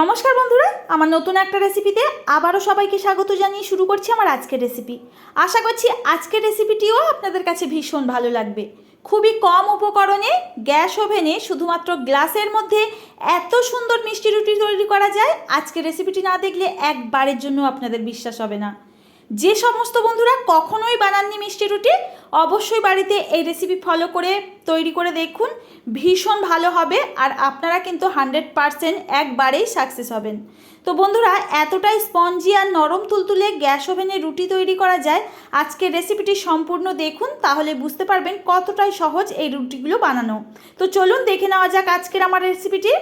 নমস্কার বন্ধুরা, আমার নতুন একটা রেসিপিতে আবারও সবাইকে স্বাগত জানিয়ে শুরু করছি আমার আজকের রেসিপি আশা করছি আজকের রেসিপিটিও আপনাদের কাছে ভীষণ ভালো লাগবে। খুবই কম উপকরণে, গ্যাস ওভেনে শুধুমাত্র গ্লাসের মধ্যে এত সুন্দর মিষ্টি রুটি তৈরি করা যায়, আজকের রেসিপিটি না দেখলে একবারের জন্য আপনাদের বিশ্বাস হবে না। যে সমস্ত বন্ধুরা কখনোই বানাননি মিষ্টি রুটি, অবশ্যই বাড়িতে এই রেসিপি ফলো করে তৈরি করে দেখুন। ভীষণ ভালো হবে আর আপনারা কিন্তু হান্ড্রেড পারসেন্ট একবারেই সাকসেস হবেন। তো বন্ধুরা, এতটাই স্পঞ্জি আর নরম তুলতুলে গ্যাস ওভেনে রুটি তৈরি করা যায়। আজকের রেসিপিটি সম্পূর্ণ দেখুন, তাহলে বুঝতে পারবেন কতটাই সহজ এই রুটিগুলো বানানো। তো চলুন দেখে নেওয়া যাক আজকের আমার রেসিপিটি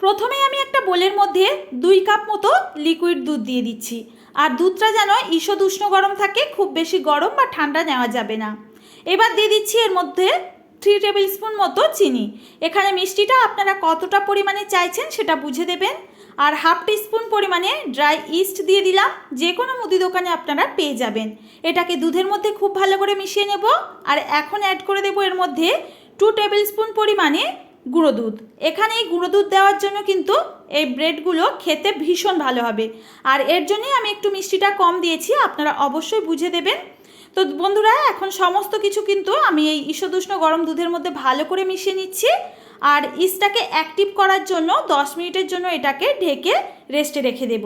প্রথমে আমি একটা বোলের মধ্যে দুই কাপ মতো লিকুইড দুধ দিয়ে দিচ্ছি। আর দুধটা যেন ঈষদ উষ্ণ গরম থাকে, খুব বেশি গরম বা ঠান্ডা নেওয়া যাবে না। এবার দিয়ে দিচ্ছি এর মধ্যে থ্রি টেবিল স্পুন মতো চিনি। এখানে মিষ্টিটা আপনারা কতটা পরিমাণে চাইছেন সেটা বুঝে দেবেন। আর হাফ টিস্পুন পরিমাণে ড্রাই ইস্ট দিয়ে দিলাম। যে কোনো মুদি দোকানে আপনারা পেয়ে যাবেন। এটাকে দুধের মধ্যে খুব ভালো করে মিশিয়ে নেব। আর এখন অ্যাড করে দেবো এর মধ্যে টু টেবিল স্পুন পরিমাণে গুঁড়ো দুধ। এখানে এই গুঁড়ো দুধ দেওয়ার জন্য কিন্তু এই ব্রেডগুলো খেতে ভীষণ ভালো হবে। আর এর জন্যই আমি একটু মিষ্টিটা কম দিয়েছি, আপনারা অবশ্যই বুঝে দেবেন। তো বন্ধুরা, এখন সমস্ত কিছু কিন্তু আমি এই ঈষদুষ্ণ গরম দুধের মধ্যে ভালো করে মিশিয়ে নিচ্ছি। আর ইস্টটাকে অ্যাক্টিভ করার জন্য 10 মিনিটের জন্য এটাকে ঢেকে রেস্টে রেখে দেব।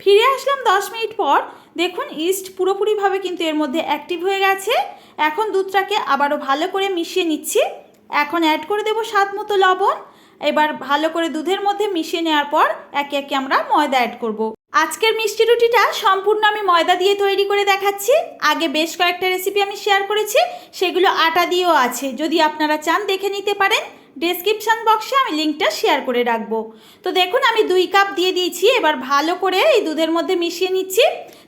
ফিরে আসলাম 10 মিনিট পর। দেখুন, ইস্ট পুরোপুরিভাবে কিন্তু এর মধ্যে অ্যাক্টিভ হয়ে গেছে। এখন দুধটাকে আবারও ভালো করে মিশিয়ে নিচ্ছি। এখন অ্যাড করে দেব স্বাদ মতো লবণ। এবার ভালো করে দুধের মধ্যে মিশিয়ে নেওয়ার পর একে একে আমরা ময়দা অ্যাড করব। আজকের মিষ্টি রুটিটা সম্পূর্ণ আমি ময়দা দিয়ে তৈরি করে দেখাচ্ছি। আগে বেশ কয়েকটা রেসিপি আমি শেয়ার করেছি, সেগুলো আটা দিয়েও আছে। যদি আপনারা চান দেখে নিতে পারেন ডেসক্রিপশান বক্সে আমি লিঙ্কটা শেয়ার করে রাখব। তো দেখুন, আমি দুই কাপ দিয়ে দিয়েছি। এবার ভালো করে এই দুধের মধ্যে মিশিয়ে নিচ্ছি।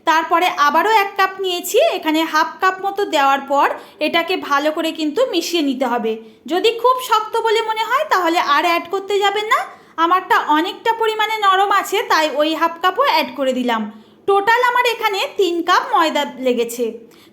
তারপরে আবারও এক কাপ নিয়েছি, এখানে হাফ কাপ মতো দেওয়ার পর এটাকে ভালো করে কিন্তু মিশিয়ে নিতে হবে। যদি খুব শক্ত বলে মনে হয়, তাহলে আর অ্যাড করতে যাবেন না। আমারটা অনেকটা পরিমাণে নরম আছে, তাই ওই হাফ কাপও অ্যাড করে দিলাম। টোটাল আমার এখানে তিন কাপ ময়দা লেগেছে।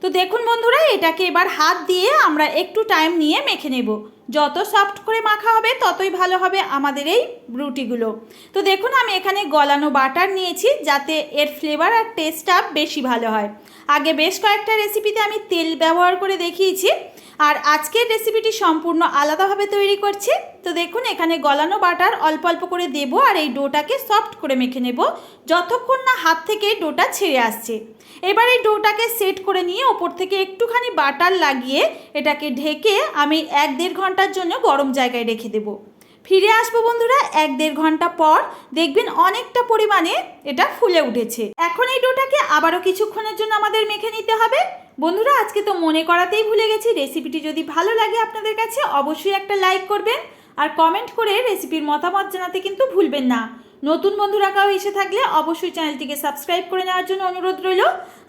তো দেখুন বন্ধুরা, এটাকে এবার হাত দিয়ে আমরা একটু টাইম নিয়ে মেখে নেব। যত সফট করে মাখা হবে, ততই ভালো হবে আমাদের এই রুটিগুলো। তো দেখুন, আমি এখানে গলানো বাটার নিয়েছি, যাতে এর ফ্লেভার আর টেস্টটা বেশি ভালো হয়। আগে বেশ কয়েকটা রেসিপিতে আমি তেল ব্যবহার করে দেখিয়েছি। আর আজকের রেসিপিটি সম্পূর্ণ আলাদাভাবে তৈরি করছি। তো দেখুন, এখানে গলানো বাটার অল্প অল্প করে দেব আর এই ডোটাকে সফট করে মেখে নেব, যতক্ষণ না হাত থেকে ডোটা ছেড়ে আসছে। এবার এই ডোটাকে সেট করে নিয়ে ওপর থেকে একটুখানি বাটার লাগিয়ে এটাকে ঢেকে আমি এক দেড় ঘণ্টার জন্য গরম জায়গায় রেখে দেবো। ফিরে আসব বন্ধুরা এক দেড় ঘণ্টা পর। দেখবেন অনেকটা পরিমাণে এটা ফুলে উঠেছে। এখন এই ডোটাকে আবারও কিছুক্ষণের জন্য আমাদের মেখে নিতে হবে। বন্ধুরা, আজকে তো মনে করাতেই ভুলে গেছি। রেসিপিটি যদি ভালো লাগে আপনাদের কাছে, অবশ্যই একটা লাইক করবেন। আর কমেন্ট করে রেসিপির মতামত জানাতে কিন্তু ভুলবেন না। নতুন বন্ধুরা কাউ এসে থাকলে অবশ্যই চ্যানেলটিকে সাবস্ক্রাইব করে নেওয়ার জন্য অনুরোধ রইল।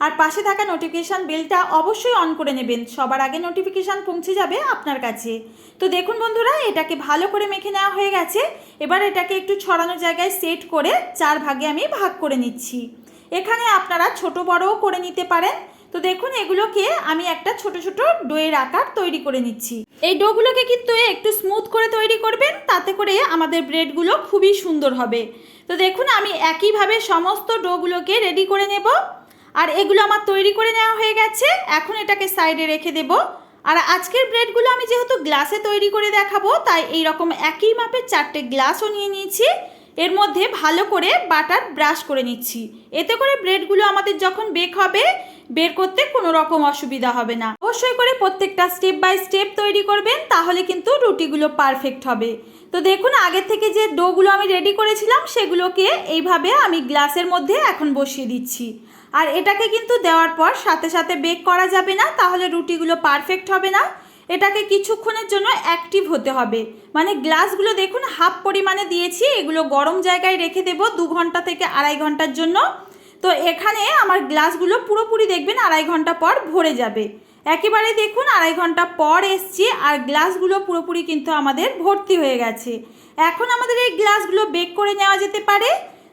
আর পাশে থাকা নোটিফিকেশান বেলটা অবশ্যই অন করে নেবেন। সবার আগে নোটিফিকেশান পৌঁছে যাবে আপনার কাছে। তো দেখুন বন্ধুরা, এটাকে ভালো করে মেখে নেওয়া হয়ে গেছে। এবার এটাকে একটু ছড়ানো জায়গায় সেট করে চার ভাগে আমি ভাগ করে নিচ্ছি। এখানে আপনারা ছোট বড়ও করে নিতে পারেন। তো দেখুন, এগুলোকে আমি একটা ছোট ছোট ডোয়ের আকার তৈরি করে নিচ্ছি। এই ডোগুলোকে কিন্তু একটু স্মুথ করে তৈরি করবেন, তাতে করে আমাদের ব্রেডগুলো খুবই সুন্দর হবে। তো দেখুন, আমি একইভাবে সমস্ত ডোগুলোকে রেডি করে নেব। আর এগুলো আমার তৈরি করে নেওয়া হয়ে গেছে, এখন এটাকে সাইডে রেখে দেব। আর আজকের ব্রেডগুলো আমি যেহেতু গ্লাসে তৈরি করে দেখাবো, তাই এই রকম একই মাপের চারটে গ্লাসও নিয়ে নিয়েছি। এর মধ্যে ভালো করে বাটার ব্রাশ করে নিচ্ছি। এতে করে ব্রেডগুলো আমাদের যখন বেক হবে বের করতে কোনো রকম অসুবিধা হবে না। অবশ্যই করে প্রত্যেকটা স্টেপ বাই স্টেপ তৈরি করবেন, তাহলে কিন্তু রুটিগুলো পারফেক্ট হবে। তো দেখুন আগের থেকে যে ডোগুলো আমি রেডি করেছিলাম, সেগুলোকে এইভাবে আমি গ্লাসের মধ্যে এখন বসিয়ে দিচ্ছি। আর এটাকে কিন্তু দেওয়ার পর সাথে সাথে বেক করা যাবে না, তাহলে রুটিগুলো পারফেক্ট হবে না। এটাকে কিছুক্ষণের জন্য অ্যাক্টিভ হতে হবে। মানে গ্লাসগুলো দেখুন হাফ পরিমাণে দিয়েছি, এগুলো গরম জায়গায় রেখে দেবো দু ঘণ্টা থেকে আড়াই ঘণ্টার জন্য। তো এখানে আমার গ্লাসগুলো পুরোপুরি দেখবেন আড়াই ঘণ্টা পর ভরে যাবে। একেবারে দেখুন আড়াই ঘণ্টা পর এসছি আর গ্লাসগুলো পুরোপুরি কিন্তু আমাদের ভর্তি হয়ে গেছে। এখন আমাদের এই গ্লাসগুলো বেক করে নেওয়া যেতে পারে।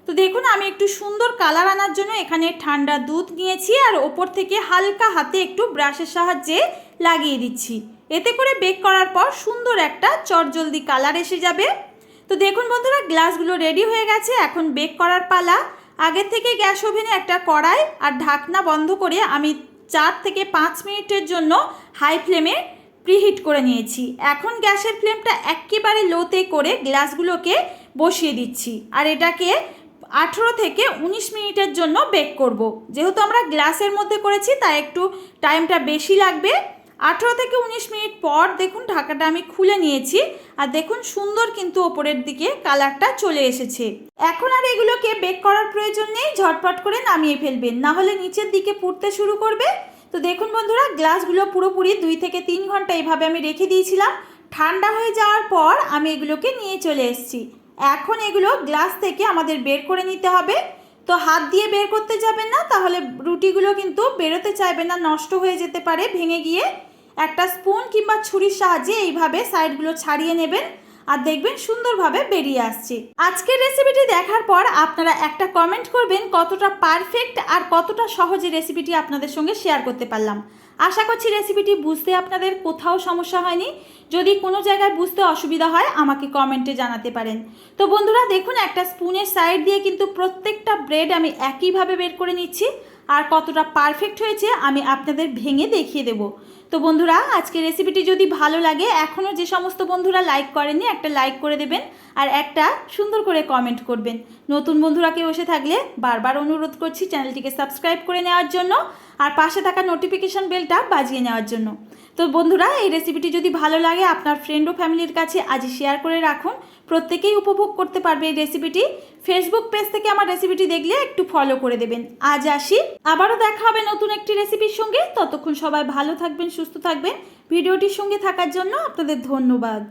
তো দেখুন আমি একটু সুন্দর কালার আনার জন্য এখানে ঠান্ডা দুধ নিয়েছি আর ওপর থেকে হালকা হাতে একটু ব্রাশের সাহায্যে লাগিয়ে দিচ্ছি। এতে করে বেক করার পর সুন্দর একটা চটজলদি কালার এসে যাবে। তো দেখুন বন্ধুরা, গ্লাসগুলো রেডি হয়ে গেছে। এখন বেক করার পালা। আগের থেকে গ্যাস ওভেনে একটা কড়াই আর ঢাকনা বন্ধ করে আমি চার থেকে পাঁচ মিনিটের জন্য হাই ফ্লেমে প্রিহিট করে নিয়েছি এখন গ্যাসের ফ্লেমটা একেবারে লোতে করে গ্লাসগুলোকে বসিয়ে দিচ্ছি আর এটাকে আঠেরো থেকে উনিশ মিনিটের জন্য বেক করব। যেহেতু আমরা গ্লাসের মধ্যে করেছি, তাই একটু টাইমটা বেশি লাগবে আঠেরো থেকে উনিশ মিনিট পর দেখুন ঢাকাটা আমি খুলে নিয়েছি। আর দেখুন সুন্দর কিন্তু ওপরের দিকে কালারটা চলে এসেছে। এখন আর এগুলোকে বেক করার প্রয়োজন নেই, ঝটপট করে নামিয়ে ফেলবেন। না হলে নিচের দিকে পুড়তে শুরু করবে। তো দেখুন বন্ধুরা, গ্লাসগুলো পুরোপুরি দুই থেকে তিন ঘণ্টা এইভাবে আমি রেখে দিয়েছিলাম। ঠান্ডা হয়ে যাওয়ার পর আমি এগুলোকে নিয়ে চলে এসেছি। এখন এগুলো গ্লাস থেকে আমাদের বের করে নিতে হবে। তো হাত দিয়ে বের করতে যাবেন না, তাহলে রুটিগুলো কিন্তু বেরোতে চাইবে না, নষ্ট হয়ে যেতে পারে, ভেঙে গিয়ে। একটা স্পুন কিংবা ছুরির সাহায্যে এইভাবে সাইডগুলো ছাড়িয়ে নেবেন। আর দেখবেন সুন্দরভাবে বেরিয়ে আসছে। আজকের রেসিপিটি দেখার পর আপনারা একটা কমেন্ট করবেন কতটা পারফেক্ট আর কতটা সহজে রেসিপিটি আপনাদের সঙ্গে শেয়ার করতে পারলাম। আশা করছি রেসিপিটি বুঝতে আপনাদের কোথাও সমস্যা হয়নি। যদি কোনো জায়গায় বুঝতে অসুবিধা হয়, আমাকে কমেন্টে জানাতে পারেন। তো বন্ধুরা, দেখুন একটা স্পুনের সাইড দিয়ে কিন্তু প্রত্যেকটা ব্রেড আমি একইভাবে বের করে নিচ্ছি। আর কতটা পারফেক্ট হয়েছে আমি আপনাদের ভেঙে দেখিয়ে দেব। তো বন্ধুরা আজকে রেসিপিটি যদি ভালো লাগে, এখনও যে সমস্ত বন্ধুরা লাইক করেননি, একটা লাইক করে দেবেন আর একটা সুন্দর করে কমেন্ট করবেন। নতুন বন্ধুরা কেউ এসে থাকলে বারবার অনুরোধ করছি চ্যানেলটিকে সাবস্ক্রাইব করে নেওয়ার জন্য আর পাশে থাকা নোটিফিকেশন বেলটা বাজিয়ে নেওয়ার জন্য। তো বন্ধুরা, এই রেসিপিটি যদি ভালো লাগে, আপনার ফ্রেন্ড ও ফ্যামিলির কাছে আজই শেয়ার করে রাখুন। প্রত্যেকেই উপভোগ করতে পারবে এই রেসিপিটি ফেসবুক পেজ থেকে আমার রেসিপিটি দেখলে একটু ফলো করে দেবেন। আজ আসি। আবারও দেখা হবে নতুন একটি রেসিপির সঙ্গে। ততক্ষণ সবাই ভালো থাকবেন, সুস্থ থাকবেন। ভিডিওটির সঙ্গে থাকার জন্য আপনাদের ধন্যবাদ।